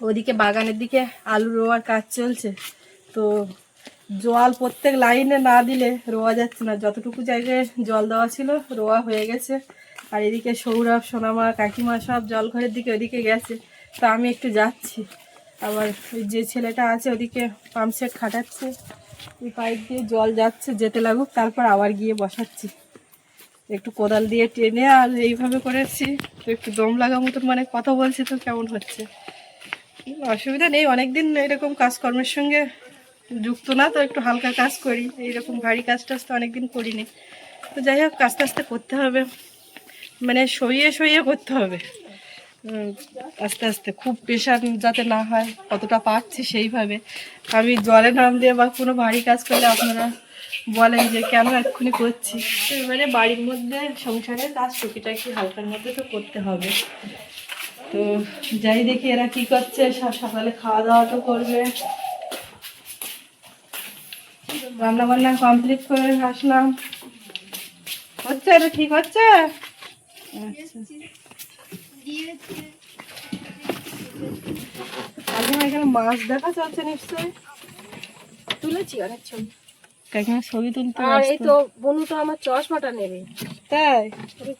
ওদিকে বাগানের দিকে আলু রোয়ার কাজ চলছে। তো জল প্রত্যেক লাইনে না দিলে রোয়া যাচ্ছে না। যতটুকু জায়গায় জল দেওয়া ছিল রোয়া হয়ে গেছে। আর এদিকে সৌরভ, সোনামা, কাকিমা সব জল ঘরের দিকে ওদিকে গেছে। তো আমি একটু যাচ্ছি। আবার যে ছেলেটা আছে ওদিকে পাম্প সেট খাটাচ্ছে। ওই পাইপ দিয়ে জল যাচ্ছে, যেতে লাগুক, তারপর আবার গিয়ে বসাচ্ছি। একটু কোদাল দিয়ে টেনে আর এইভাবে করেছি। তো একটু দম লাগা মতন মানে কথা বলছি তো কেমন হচ্ছে? অসুবিধা নেই, অনেকদিন এরকম কাজকর্মের সঙ্গে যুক্ত না, তো একটু হালকা কাজ করি। এইরকম ভারী কাজ টাজ তো অনেকদিন করিনি। তো যাই হোক, আস্তে আস্তে করতে হবে। মানে সইয়ে সইয়ে করতে হবে। আস্তে আস্তে খুব প্রেশার যাতে না হয়, কতটা পারছি সেইভাবে। আমি জলে নাম দিয়ে বা কোনো ভারী কাজ করলে আপনারা বলেন যে কেন এক্ষুনি করছি। তো এবারে বাড়ির মধ্যে সংসারের কাজ টুকিটাকি হালকার মধ্যে তো করতে হবে। তো যাই দেখি এরা কি করছে সকালে খাওয়া দাওয়া তো করবে। রান্না বান্না কমপ্লিট করে আসলাম। হচ্ছে এটা ঠিক হচ্ছে? আচ্ছা। কাকিমা এখানে মাছ দেখা নিশ্চয়ই। তুলেছি অনেক ছবি। কাকিমা ছবি তুলতে আর এই তো বনু তো আমার চশমাটা নেবে। তাই?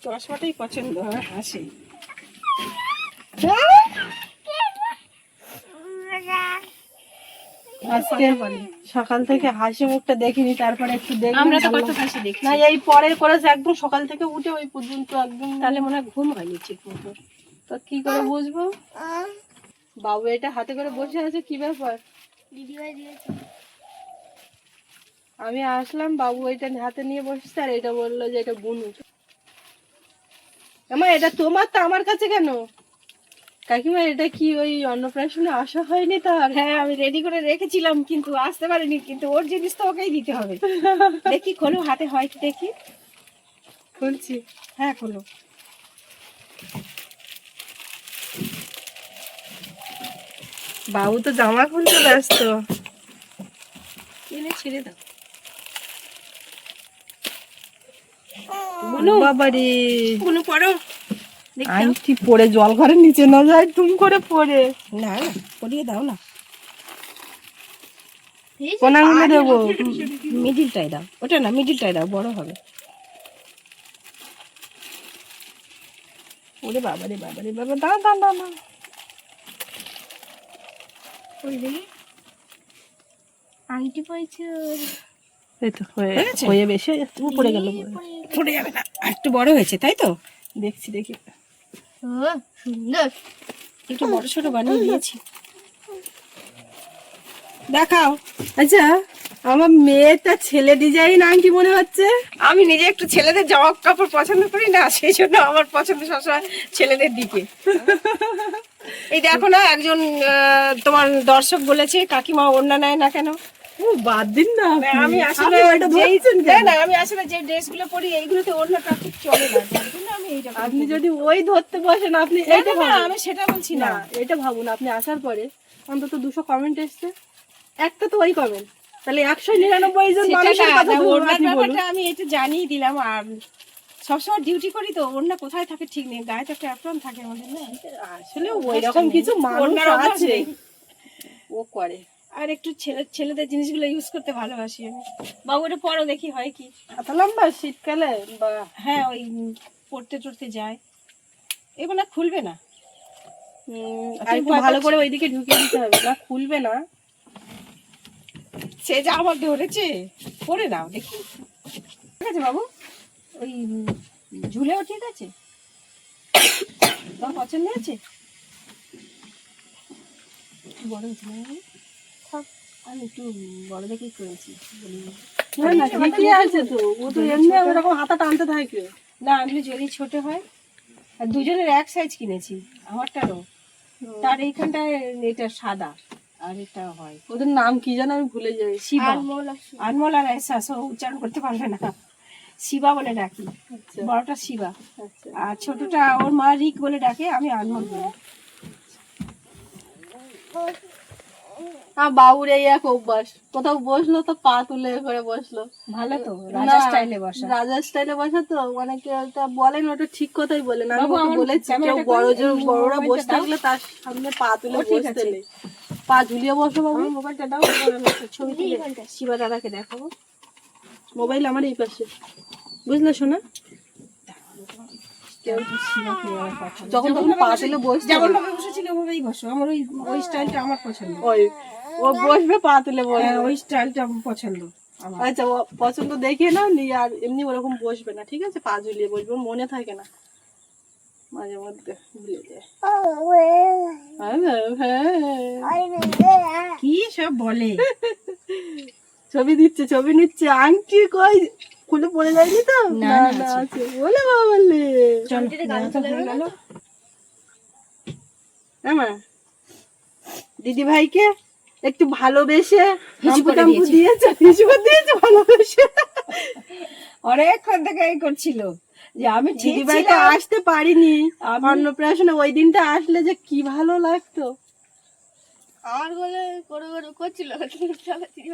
চশমাটাই পছন্দ হয় হাসি। আজকে সকাল থেকে হাসি মুখটা দেখিনি তারপরে একটু দেখি। আমরা তো কত হাসি দেখি না এই পরে করেছে একদম সকাল থেকে উঠে ওই পর্যন্ত একদম তাহলে মনে হয় ঘুম হয়নি ঠিক মতো তো কি করে বুঝব? বাবু এটা হাতে করে বসে আছে কি ব্যাপার? আমি আসলাম বাবু এটা হাতে নিয়ে বসেছে আর এটা বলল যে এটা বুনু। আমার এটা তোমার তো আমার কাছে কেন? কাকিমা এটা কি ওই অন্নপ্রাশনে আসা হয়নি তার? হ্যাঁ আমি রেডি করে রেখেছিলাম কিন্তু আসতে পারিনি কিন্তু ওর জিনিস তো ওকেই দিতে হবে। দেখি খোলো হাতে হয় কি দেখি? খুলছি। হ্যাঁ খোলো। বাবু তো জামা খুলতে ব্যস্ত। এনে ছেড়ে দাও। বাবারে। কোনো পড়ো। আংটি পরে জল ঘরের নিচে না যায় তুম করে পরে না না পরিয়ে দাও না। কোন আঙুলে দেবো? মিডিলটাই দাও। ওটা না মিডিলটাই দাও বড় হবে। ওরে বাবারে বাবারে বাবা দাঁড়া দাঁড়া দাঁড়া ওই দেখি আংটি পাইছে এই তো হয়ে হয়েছে? হয়ে বেশি পড়ে গেল। পড়ে যাবে না একটু বড় হয়েছে তাই তো? দেখছি দেখি। সুন্দর। একটু বড় ছোট বানিয়ে দিয়েছি। দেখাও। আচ্ছা আমার মেয়েটা ছেলে ডিজাইন আংটি মনে হচ্ছে? আমি নিজে একটু ছেলেদের জামা কাপড় পছন্দ করি না সেই জন্য আমার পছন্দ সবসময় ছেলেদের দিকে। এই দেখো না একজন তোমার দর্শক বলেছে কাকিমা ওড়না নেয় না কেন? ও বাদ দিন না আমি আসলে কেন? না, আমি আসলে যে ড্রেসগুলো পরি এইগুলোতে ওড়নাটা ঠিক চলে না। আমি এইটা আপনি যদি ওই ধরতে বসেন আপনি এটা ভাবুন। আমি সেটা বলছি না। এটা ভাবুন আপনি আসার পরে অন্তত দুশো কমেন্ট এসছে। একটা তো ওই কমেন্ট তাহলে একশো নিরানব্বই জন মানুষের কথা। ব্যাপারটা আমি এটা জানিয়ে দিলাম আর সবসময় ডিউটি করি তো ওর না কোথায় থাকে ঠিক নেই। গায়ে তো একটা অ্যাপ্রন থাকে আমাদের না? আসলে ওই রকম কিছু মানুষ আছে। ও করে। আর একটু ছেলে ছেলেদের জিনিসগুলো ইউজ করতে ভালোবাসি আমি। বাবু এটা পরও দেখি হয় কি। এত লম্বা শীতকালে? বা হ্যাঁ ওই পড়তে টড়তে যায়। এগুলো খুলবে না। আর একটু ভালো করে ওইদিকে ঢুকিয়ে দিতে হবে। না খুলবে না। সে যা আমার ধরেছে পরে নাও দেখি। ঠিক আছে বাবু? ওই ঝুলেও ঠিক আছে? তোমার পছন্দ আছে বড়? থাক, আমি একটু বড় দেখেই করেছি। বলি না না ঠিকই আছে তো। ও তো এমনি ওরকম হাতা টানতে থাকে না আমি যদি ছোট হয়। আর দুজনের এক সাইজ কিনেছি আমারটারও। তার এইখানটায় এটা সাদা আর এটা হয় ওদের নাম কি জানো আমি ভুলে যাই। শিবা। আনমোল আর এসাস ও উচ্চারণ করতে পারবে না। শিবা বলে ডাকি। আচ্ছা। বড়টা শিবা। আচ্ছা। আর ছোটটা ওর মা রিক বলে ডাকে আমি আনমোল বলি। আর বাবুর এই এক অভ্যাস। কোথাও বসল তো পা তুলে করে বসল। ভালো তো রাজা স্টাইলে বসা। রাজা স্টাইলে বসা তো অনেকে ওটা বলেন ওটা ঠিক কথাই বলেন আমি বলেছি কেউ বড় জোর বড়রা বসে থাকলে তার সামনে পা তুলে বসতে। নেই পা ঝুলিয়ে বসো বাবু। মোবাইলটা দাও ছবি তুলে। শিবা দাদাকে দেখাবো। মোবাইল আমার এই পাশে। বুঝলে শোনা কেউ তো শিবাকে এবার পাঠাবে। যখন তখন পা বসতে যেমন ভাবে বসেছিল ওভাবেই বসো। আমার ওই ওই স্টাইলটা আমার পছন্দ। ওই ও বসবে পা তুলে বসবে হ্যাঁ, ওই স্টাইলটা পছন্দ। আচ্ছা ও পছন্দ দেখে না নিয়ে আর এমনি ওরকম বসবে না ঠিক আছে? পা ঝুলিয়ে বসবে মনে থাকে না। মাঝে মধ্যে ভুলে যায়। কি সব বলে? ছবি দিচ্ছে ছবি নিচ্ছে। আংটি কই খুলে পড়ে যায়নি তো? না, আছে। বলে বাবা বললে। দিদি ভাইকে একটু ভালোবেসে হিসু টাম্পু দিয়েছে। দিয়েছে দিয়েছে ভালোবেসে। অনেকক্ষণ থেকে এই করছিল যে আমি ঠিক দিদি ভাই তো ছিলাম। আসতে পারিনি। অন্নপ্রাশনে ওই দিনটা আসলে যে কি ভালো লাগতো। আর বলে করছিল।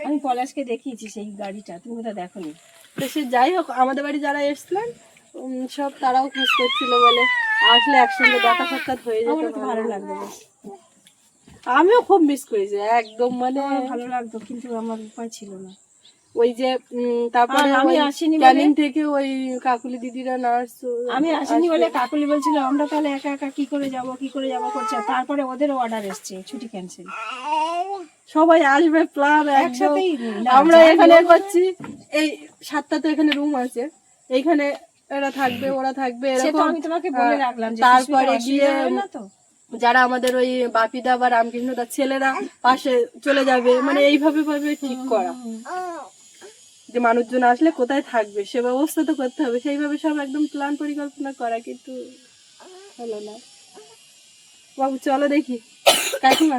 আমি পলাশকে দেখিয়েছি সেই গাড়িটা তুমি তো দেখোনি। তো সে যাই হোক আমাদের বাড়ি যারা এসছিলেন উম, সব তারাও খোঁজ করছিল বলে আসলে একসঙ্গে দেখা সাক্ষাৎ হয়ে যেত ভালো লাগবে আমিও খুব মিস করেছি একদম মানে ভালো লাগতো কিন্তু আমার উপায় ছিল না। ওই যে তারপরে আমি আসিনি ক্যানিং থেকে ওই কাকুলি দিদিরা নার্স আমি আসিনি বলে কাকুলি বলছিল আমরা তাহলে একা একা কি করে যাব কি করে যাব করছে? তারপরে ওদের অর্ডার এসছে ছুটি ক্যান্সেল সবাই আসবে প্লান একসাথেই আমরা এখানে করছি এই সাতটা তো এখানে রুম আছে। এইখানে এরা থাকবে ওরা থাকবে এরকম। আমি তোমাকে বলে রাখলাম তারপরে গিয়ে গিয়ে না তো। যারা আমাদের ওই বাপিদা বা রামকৃষ্ণদার ছেলেরা পাশে চলে যাবে মানে এইভাবে ভাবে ঠিক করা। যে মানুষজন আসলে কোথায় থাকবে সে ব্যবস্থা তো করতে হবে। সেইভাবে সব একদম প্ল্যান পরিকল্পনা করা কিন্তু হলো না। বাবু চলো দেখি। কাকিমা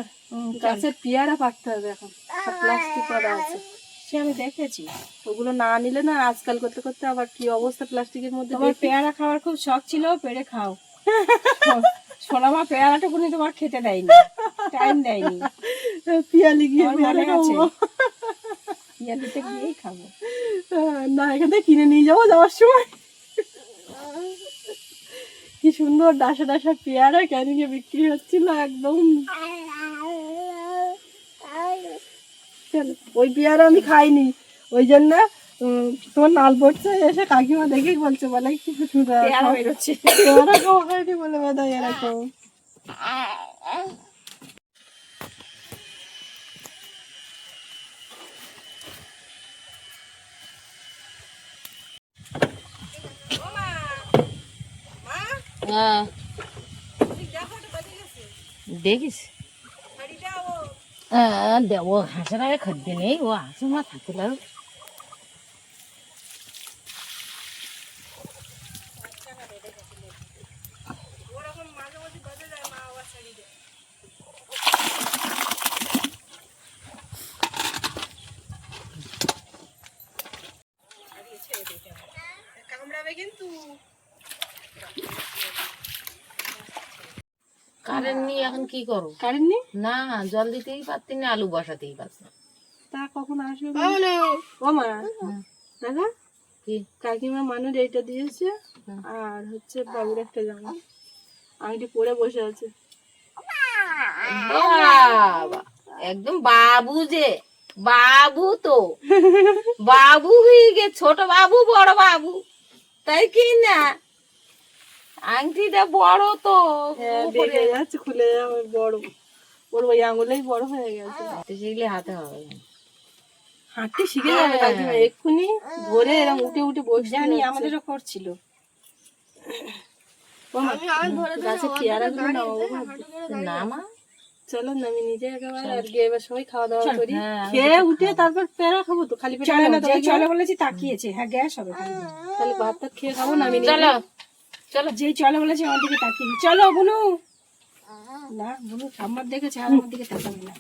গাছের পেয়ারা পাকতে হবে এখন। প্লাস্টিক করা আছে। সে আমি দেখেছি। ওগুলো না নিলে না আজকাল করতে করতে আবার কি অবস্থা প্লাস্টিকের মধ্যে তোমার পেয়ারা খাওয়ার খুব শখ ছিল পেরে খাও। সোনামা পেয়ারাটুকুনি তোমার খেতে দেয়নি। টাইম দেয়নি। পিয়ালি গিয়ে মনে আছে। খাব। ইয়ালিতে গিয়েই খাব। না এখান থেকে কিনে নিয়ে যাব যাওয়ার সময়। কি সুন্দর ডাসা ডাসা পেয়ারা ক্যানিংয়ে বিক্রি হচ্ছিল একদম। ওই পেয়ারা আমি খাইনি। ওই জন্য তোমার নাল পড়ছে এসে কাকিমা দেখে বলছে বলে কি সুন্দর পেয়ারা খাওয়া হয়নি বলে বোধ হয় এরকম। হ্যাঁ। দেখিস? হ্যাঁ দেব হাঁসের আগে খাদ্য নেই ও হাঁসের মা থাকতে লাগো কারেন্ট এখন কি করো কারেন্ট নেই না জল দিতেই পারতি না আলু বসাতেই পারছি তা কখন আসবে ও মা দেখা কি? কাকিমা মানুষ এইটা দিয়েছে আর হচ্ছে বাবুর একটা জামা। আংটি পরে বসে আছে। একদম বাবু যে বাবু তো। বাবু হয়ে গে ছোট বাবু বড় বাবু। তাই কি না? আংটিটা বড় তো হ্যাঁ যাচ্ছে খুলে যাবে বড়। ওর ওই আঙুলেই বড় হয়ে গেছে। শিখলে হাতে হবে। হাঁটতে শিখে যাবে কাকিমা এক্ষুনি ধরে এরকম উঠে উঠে বসে জানি আমাদেরও করছিল। চলো আমি নিজে একেবারে আর গিয়ে এবার সবাই খাওয়া দাওয়া করি। হ্যাঁ, খেয়ে উঠে তারপর পেয়ারা খাব তো খালি পেটে চলো বলেছি তাকিয়েছে। হ্যাঁ গ্যাস হবে। তাহলে ভাত খেয়ে খাব না আমি চলো। চলো। চলো বলেছে আমার দিকে তাকিয়েছে চলো বুনু। না বুনু ঠাম্মার দেখেছে আর আমার দিকে তাকাবে না।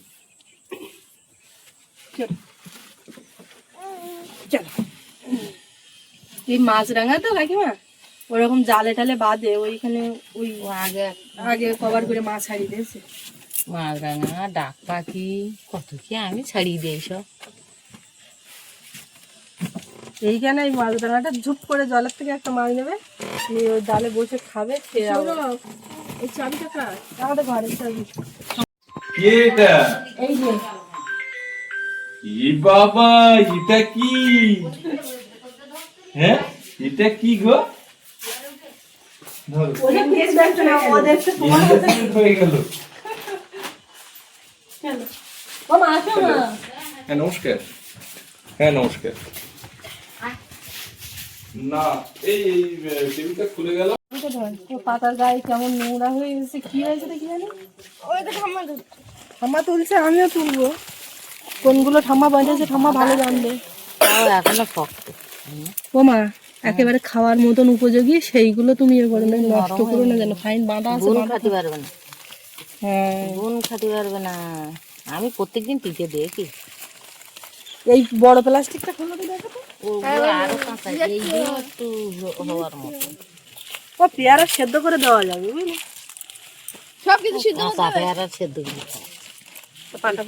চলো। এই মাছ রাঙা তো কাকিমা? ওরকম জালে টালে বাঁধে ওইখানে ওই আগে আগে কভার করে মাছ হারিয়ে দিয়েছে। মাছরাঙা ডাক পাখি কত কি আমি ছাড়িয়ে দিই সব এইখানে এই মাছ দানাটা ঝুপ করে জলের থেকে একটা মাছ নেবে নিয়ে ওই ডালে বসে খাবে খেয়ে যাবে এই চাবিটা কার? আমাদের ঘরের চাবি। কে এটা? এই যে। ই বাবা এটা কি? হ্যাঁ? এটা কি গো? ধরো। ওদের কিছু দেখছ না এই এই, টেবিলটা খুলে গেল। ওটা ধর, ও পাতার গায়ে কেমন নোংরা হয়ে গেছে কি হয়েছে দেখি জানি। ঠাম্মা তুলছে। আমিও তুলবো। কোনগুলো ঠাম্মা বানিয়েছে ঠাম্মা ভালো জানবে। এখনও শক্ত। ও একেবারে খাওয়ার মতন উপযোগী সেইগুলো তুমি এ করো নষ্ট করো না যেন ফাইন বাঁধা আছে খাতে পারবে না। হ্যাঁ। খাতে পারবে না। আমি প্রত্যেকদিন টিকে দেখি। এই বড় প্লাস্টিকটা খোলো দেখো তো। ওগুলো আরও কাঁচা এইগুলো একটু হওয়ার মতো। ও পেয়ারা সেদ্ধ করে দেওয়া যাবে বুঝলি? কাঁচা পেয়ারা সেদ্ধ করে খাও।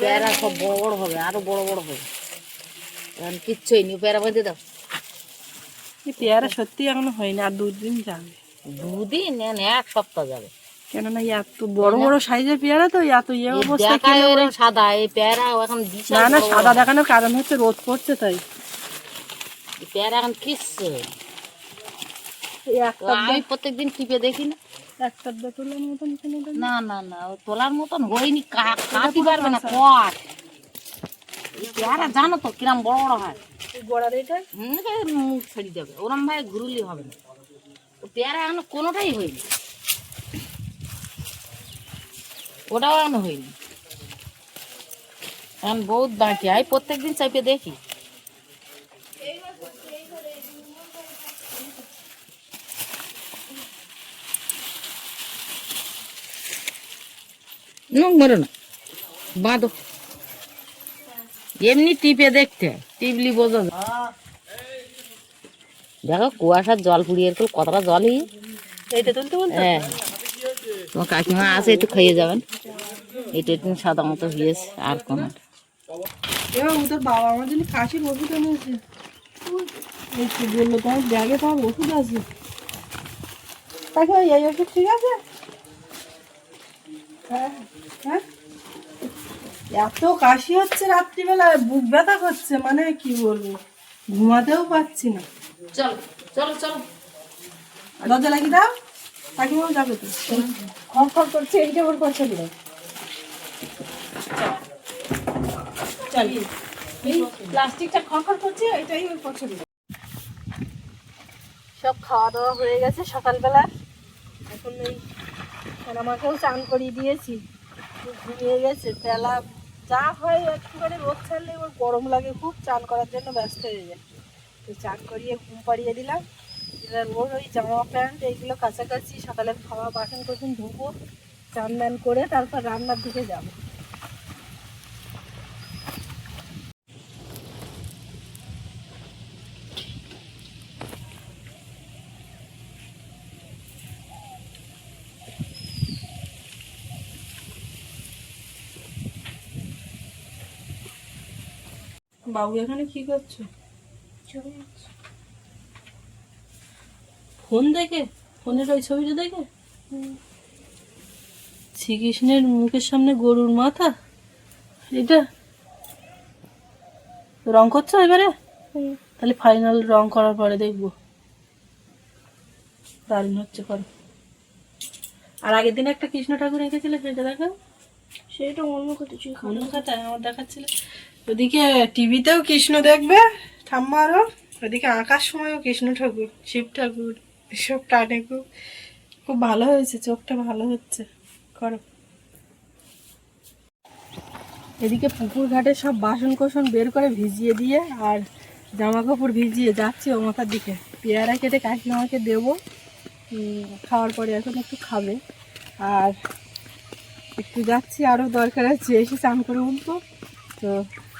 পেয়ারা সব বড় বড় হবে আরও বড় বড় হবে। এখন কিচ্ছুই নি পেয়ারা বেঁধে দাও। এই পেয়ারা সত্যি এখনও হয়নি আর দুদিন যাবে। দুদিন? এক সপ্তাহ যাবে। কেননা এত বড় বড় সাইজের পেয়ারা তো এত ইয়ে অবস্থা সাদা এই পেয়ারা এখন না না। সাদা দেখানোর কারণ হচ্ছে রোদ পড়ছে তাই। পেয়ারা এখন কিচ্ছে আমি প্রত্যেকদিন টিপে দেখি না না না না ও তোলার মতন হয়নি কা- কাটি পারবে না কট পেয়ারা জানো তো কিরম বড় বড় হয় মুখ ছেড়ে যাবে ওরম ভাই ঘুরুলি হবে না পেয়ারা এখন কোনোটাই হয়নি ওটাও এখন হয়নি এখন বহুত বাকি আমি প্রত্যেকদিন চাইপে দেখি না মরে না। বাঁধো। এমনি টিপে দেখতে টিপলি বোঝা দেখো কুয়াশার জল পুড়িয়ে এরকম কতটা জল হয়ে হ্যাঁ। তোমার কাকিমা আছে একটু খাইয়ে যাবেন। এটা একটু সাদা মতো হয়েছে আর কোন বাবা আমার জন্য কাশির ওষুধ এনেছে। বলল তোমার ব্যাগে তোমার ওষুধ আছে। তাকে এই ওষুধ ঠিক আছে? হ্যাঁ হ্যাঁ? এত কাশি হচ্ছে রাত্রিবেলায় বুক ব্যথা করছে মানে কি বলব? ঘুমাতেও পাচ্ছি না। চলো চলো চলো। দরজা লাগিয়ে দাও। কাকিমাও যাবে তো। খর খর করছে এইটা ওর চল। এই প্লাস্টিকটা খর করছে এটাই ওর পছন্দ সব খাওয়া দাওয়া হয়ে গেছে সকালবেলা। এখন এই আমাকেও চান করিয়ে দিয়েছি। ঘুমিয়ে গেছে, বেলা যা হয় একটুখানি রোদ ছাড়লে ওর গরম লাগে, খুব চান করার জন্য ব্যস্ত হয়ে যায়। তো চান করিয়ে ঘুম পাড়িয়ে দিলাম। এবার ওর ওই জামা প্যান্ট এইগুলো কাছাকাছি, সকালে খাওয়া বাসন কোসন ধুবো চান করে তারপর রান্নার দিকে যাব। বাবু এখানে কি করছ? ফোন দেখে? ফোনের ওই ছবিটা দেখে? শ্রীকৃষ্ণের মুখের সামনে গরুর মাথা? এটা? রং করছ এবারে? তাহলে ফাইনাল রং করার পরে দেখব। দারুণ হচ্ছে করো। আর আগের দিন একটা কৃষ্ণ ঠাকুর এঁকেছিলে সেটা দেখো সেটা অন্য কথা অন্য কথা আমার দেখাচ্ছিল। ওদিকে টিভিতেও কৃষ্ণ দেখবে, ঠাম্মা আরও ওদিকে আঁকার সময়ও কৃষ্ণ ঠাকুর, শিব ঠাকুর, এসব টানে খুব খুব ভালো হয়েছে, চোখটা ভালো হচ্ছে। করো। এদিকে পুকুর ঘাটে সব বাসন কোসন বের করে ভিজিয়ে দিয়ে আর জামা কাপড় ভিজিয়ে যাচ্ছি ও মাথার দিকে। পেয়ারা কেটে কাকিমাকে দেবো। খাওয়ার পরে এখন একটু খাবে। আর একটু যাচ্ছি আরও দরকার আছে, এসে চান করে উঠবো। তো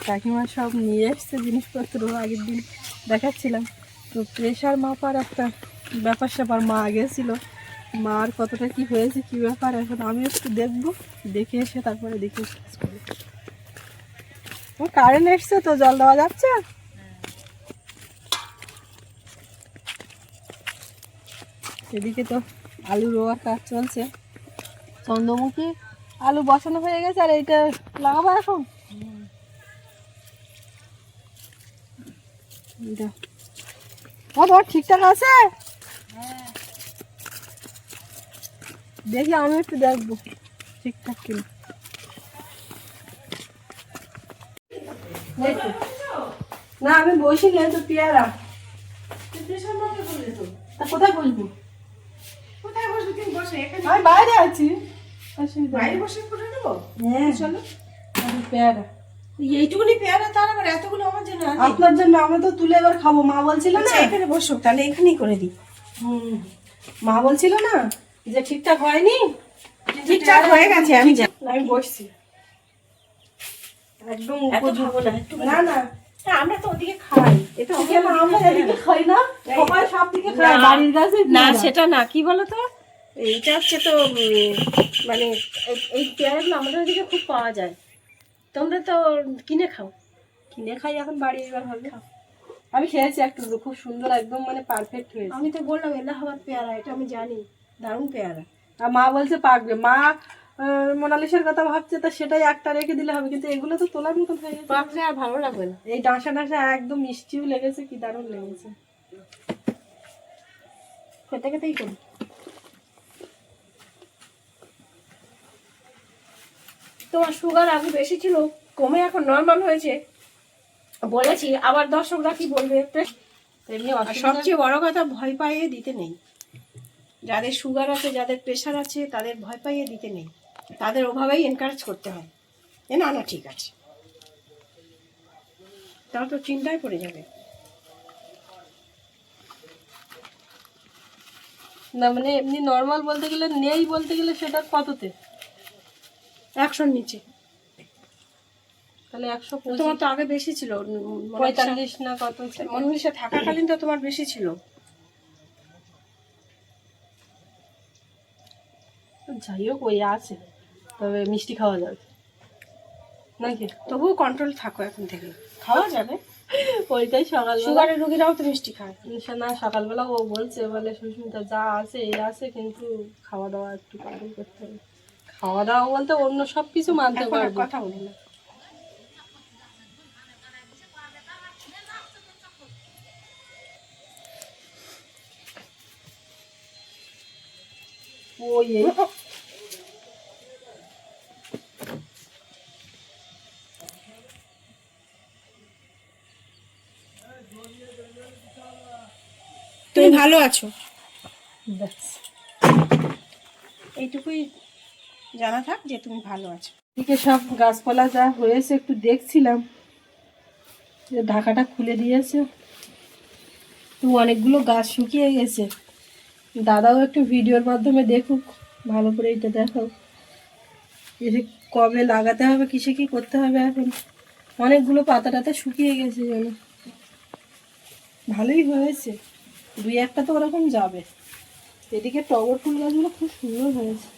কাকিমা সব নিয়ে এসছে জিনিসপত্র আগের দিন দেখাচ্ছিলাম। তো প্রেশার মাপার একটা ব্যাপার স্যাপার, মা গেছিল। মার কতটা কি হয়েছে, কি ব্যাপার, এখন আমি একটু দেখব। দেখে এসে তারপরে দেখে। কারেন্ট এসছে তো, জল দেওয়া যাচ্ছে? এদিকে তো আলু রোয়ার কাজ চলছে। চন্দ্রমুখী আলু বসানো হয়ে গেছে, আর এইটা লাগাবো এখন? এইটা। ও তোমার ঠিকঠাক আছে? দেখি আমি একটু দেখব। ঠিকঠাক কিনা। না আমি বসি নি তো পেয়ারা। তা কোথায় বসবো? কোথায় বসবে? তুমি বসে এখানে। আমি বাইরে আছি। বাইরে বসে করে নেব? হ্যাঁ। চলো। আমি পেয়ারা। এইটুকুনি পেয়ারা তার আবার এতগুলো আমার জন্য আপনার জন্য আমি তো তুলে এবার খাব। মা বলছিল না? আচ্ছা, এখানে বসো। তাহলে এখানেই করে দিই। হুম। মা বলছিল না যে ঠিকঠাক হয়নি? ঠিকঠাক হয়ে গেছে আমি আমি বসছি। একদম খাব না, না না। আমরা তো ওদিকে খাই। এটা আমরা এদিকে খাই না সবাই সব দিকে বাড়ির কাছে না সেটা না কি বলো তো এইটা হচ্ছে তো মানে এই- এই পেয়ারাগুলো আমাদের ওদিকে খুব পাওয়া যায়। তোমরা তো কিনে খাও। কিনে খাই এখন বাড়ি এবার হবে। আমি খেয়েছি একটু খুব সুন্দর একদম মানে পারফেক্ট হয়েছে। আমি তো বললাম এলাহাবাদ পেয়ারা এটা আমি জানি। দারুণ পেয়ারা। আর মা বলছে পাকবে। মা মোনালিসার কথা ভাবছে তা সেটাই একটা রেখে দিলে হবে। কিন্তু এগুলো তো তোলার মতন হয়ে গেছে। পাকলে আর ভালো লাগবে না। এই ডাঁসা ডাঁসা একদম মিষ্টিও লেগেছে কি দারুণ লেগেছে। খেতে খেতেই করি। তোমার সুগার আগে বেশি ছিল কমে এখন নর্মাল হয়েছে। বলেছি আবার দর্শকরা কি বলবে? এমনি সবচেয়ে বড় কথা ভয় পাইয়ে দিতে নেই। যাদের সুগার আছে যাদের প্রেশার আছে তাদের ভয় পাইয়ে দিতে নেই। তাদের ওভাবেই এনকারেজ করতে হয়। এ না না ঠিক আছে। তারা তো চিন্তায় পড়ে যাবে। না মানে এমনি নর্মাল বলতে গেলে নেই বলতে গেলে সেটা কততে? একশোর নিচে। তাহলে একশো তোমার তো আগে বেশি ছিল পঁয়তাল্লিশ না কত ছিল? মনুষ্য থাকাকালীন তো তোমার বেশি ছিল। যাই হোক ওই আছে। তবে মিষ্টি খাওয়া যাবে। নাকি? তবুও কন্ট্রোল থাকো এখন থেকে। খাওয়া যাবে। ওইটাই সকালবেলা। সুগারের রোগীরাও তো মিষ্টি খায়। সে না সকালবেলা ও বলছে বলে সুস্মিতা যা আছে এই আছে কিন্তু খাওয়া দাওয়া একটু কন্ট্রোল করতে হবে। খাওয়া দাওয়া বলতে অন্য সব কিছু মানতে পারব। কথা বলি না। তুমি ভালো আছো। এইটুকুই জানা থাক যে তুমি ভালো আছো। এদিকে সব গাছপালা যা হয়েছে একটু দেখছিলাম। যে ঢাকাটা খুলে দিয়েছে। তো অনেকগুলো গাছ শুকিয়ে গেছে। দাদাও একটু ভিডিওর মাধ্যমে দেখুক, ভালো করে এটা দেখো এসে কবে লাগাতে হবে, কিসে কি করতে হবে এখন? অনেকগুলো পাতা টাতা শুকিয়ে গেছে যেন। ভালোই হয়েছে। দুই একটা তো ওরকম যাবে। এদিকে টগর ফুল গাছগুলো খুব সুন্দর হয়েছে।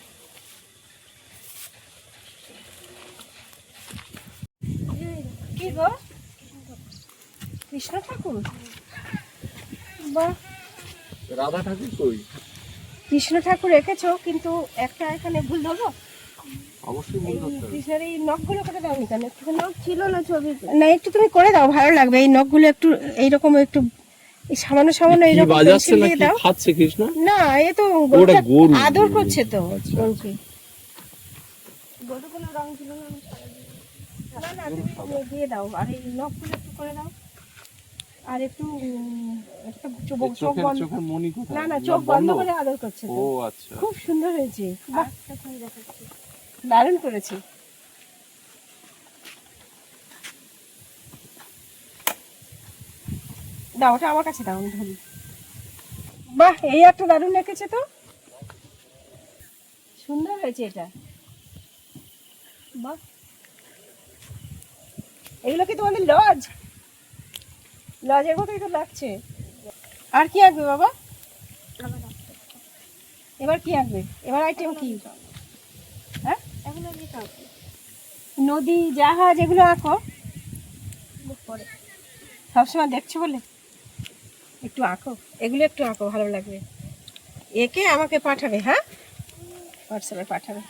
কি গো? কৃষ্ণ ঠাকুর? বাহ। রাধা ঠাকুর কই? কৃষ্ণ ঠাকুর রেখেছো কিন্তু একটা এখানে ভুল ধরো অবশ্যই করতে কৃষ্ণের এই নখগুলো করে দাও কেন? একটু নখ ছিল না ছবি না একটু তুমি করে দাও ভালো লাগবে। এই নখগুলো একটু এইরকম একটু এই সামান্য সামান্য কি এইরকম বাজাচ্ছে না দাও। খাচ্ছে কৃষ্ণ? না এ তো। আদর করছে তো গরুকে না না তুমি দিয়ে দাও। আর এই নখগুলো একটু করে দাও। আর একটু একটা চোখ চোখ বন্ধ চোখের মনি কোথায়? না না চোখ বন্ধ? করে আদর করছে ও আচ্ছা। খুব সুন্দর হয়েছে। দারুণ করেছে। দাও ওটা আমার কাছে দাও আমি ধরি। বাহ এই একটা দারুণ রেখেছে তো। সুন্দর হয়েছে এটা। বাহ। এগুলো কি তোমাদের লজ? লজের মতোই তো লাগছে। আর কি আঁকবে বাবা? এবার কি আঁকবে? এবার আইটেম কি? হ্যাঁ? নদী, জাহাজ, এগুলো আঁকো। সবসময় দেখছ বলে? একটু আঁকো। এগুলো একটু আঁকো, ভালো লাগবে। একে আমাকে পাঠাবে হ্যাঁ? হোয়াটসঅ্যাপে পাঠাবে।